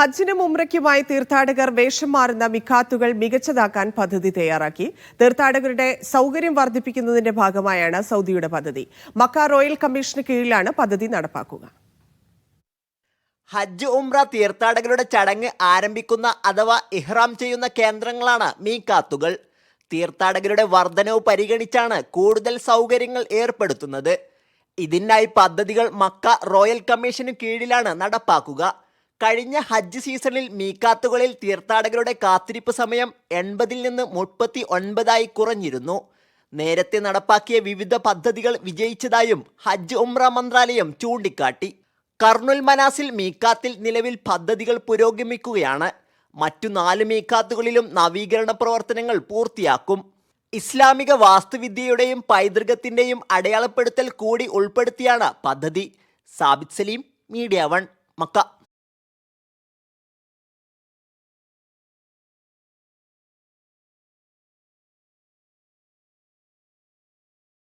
ഹജ്ജിനും ഉംറയ്ക്കുമായി തീർത്ഥാടകർ വേഷം മാറുന്ന മിഖാത്തുകൾ മികച്ചതാക്കാൻ പദ്ധതി തയ്യാറാക്കി. തീർത്ഥാടകരുടെ സൗകര്യം വർദ്ധിപ്പിക്കുന്നതിന്റെ ഭാഗമായാണ് സൗദിയുടെ പദ്ധതി. മക്ക റോയൽ കമ്മീഷന് കീഴിലാണ് പദ്ധതി നടപ്പാക്കുക. ഹജ്ജ് ഉംറ തീർത്ഥാടകരുടെ ചടങ്ങ് ആരംഭിക്കുന്ന അഥവാ ഇഹ്റാം ചെയ്യുന്ന കേന്ദ്രങ്ങളാണ് മീക്കാത്തുകൾ തീർത്ഥാടകരുടെ വർധനവ് പരിഗണിച്ചാണ് കൂടുതൽ സൗകര്യങ്ങൾ ഏർപ്പെടുത്തുന്നത്. ഇതിനായി പദ്ധതികൾ മക്ക റോയൽ കമ്മീഷന് കീഴിലാണ് നടപ്പാക്കുക. കഴിഞ്ഞ ഹജ്ജ് സീസണിൽ മീക്കാത്തുകളിൽ തീർത്ഥാടകരുടെ കാത്തിരിപ്പ് സമയം എൺപതിൽ നിന്ന് മുപ്പത്തി ഒൻപതായി കുറഞ്ഞിരുന്നു. നേരത്തെ നടപ്പാക്കിയ വിവിധ പദ്ധതികൾ വിജയിച്ചതായും ഹജ്ജ് ഉംറ മന്ത്രാലയം ചൂണ്ടിക്കാട്ടി. കർണുൽ മനാസിൽ മീക്കാത്തിൽ നിലവിൽ പദ്ധതികൾ പുരോഗമിക്കുകയാണ്. മറ്റു നാല് മീക്കാത്തുകളിലും നവീകരണ പ്രവർത്തനങ്ങൾ പൂർത്തിയാക്കും. ഇസ്ലാമിക വാസ്തുവിദ്യയുടെയും പൈതൃകത്തിന്റെയും അടയാളപ്പെടുത്തൽ കൂടി ഉൾപ്പെടുത്തിയാണ് പദ്ധതി. Sabith Saleem media one Mecca.